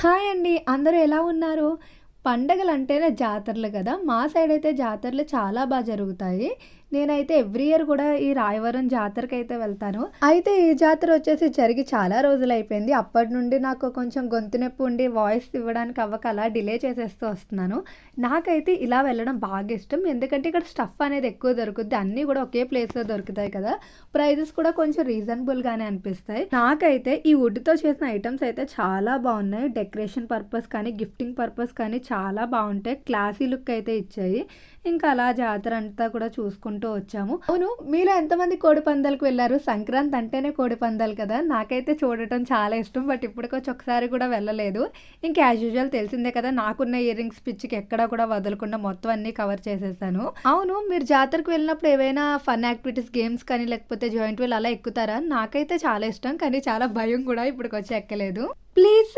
Hi అండి. అందరూ ఎలా ఉన్నారు? పండగలు అంటేనే జాతరలు కదా. మా సైడ్ అయితే జాతరలు చాలా బాగా జరుగుతాయి. నేనైతే ఎవ్రీ ఇయర్ కూడా ఈ రాయవరం జాతరకి అయితే వెళ్తాను. అయితే ఈ జాతర వచ్చేసి జరిగి చాలా రోజులు అయిపోయింది అప్పటి నుండి నాకు కొంచెం గొంతు నొప్పి ఉండి వాయిస్ ఇవ్వడానికి అవ్వక అలా డిలే చేసేస్తూ వస్తున్నాను. నాకైతే ఇలా వెళ్ళడం బాగా ఇష్టం. ఎందుకంటే ఇక్కడ స్టఫ్ అనేది ఎక్కువ దొరుకుద్ది. అన్నీ కూడా ఒకే ప్లేస్లో దొరుకుతాయి కదా. ప్రైజెస్ కూడా కొంచెం రీజనబుల్గానే అనిపిస్తాయి. నాకైతే ఈ వుడ్తో చేసిన ఐటమ్స్ అయితే చాలా బాగున్నాయి. డెకరేషన్ పర్పస్ కానీ గిఫ్టింగ్ పర్పస్ కానీ చాలా బాగుంటాయి. క్లాసీ లుక్ అయితే ఇచ్చాయి. ఇంకా అలా జాతర అంతా కూడా చూసుకుంటూ వచ్చాము. అవును మీలో ఎంతమంది కోడి పందాలకు వెళ్ళారు? సంక్రాంతి అంటేనే కోడి పందాలు కదా. నాకైతే చూడటం చాలా ఇష్టం బట్ ఇప్పటికొచ్చి ఒకసారి కూడా వెళ్ళలేదు. ఇంకా యాజ్ యూజువల్ తెలిసిందే కదా నాకున్న ఇయర్ రింగ్స్ పిచ్చికి ఎక్కడా కూడా వదలకుండా మొత్తం అన్ని కవర్ చేసేసాను. అవును మీరు జాతరకు వెళ్ళినప్పుడు ఏవైనా ఫన్ యాక్టివిటీస్ గేమ్స్ కానీ లేకపోతే జాయింట్ వీల్ అలా ఎక్కుతారా? నాకైతే చాలా ఇష్టం కానీ చాలా భయం కూడా ఇప్పటికొచ్చి ఎక్కలేదు. ప్లీజ్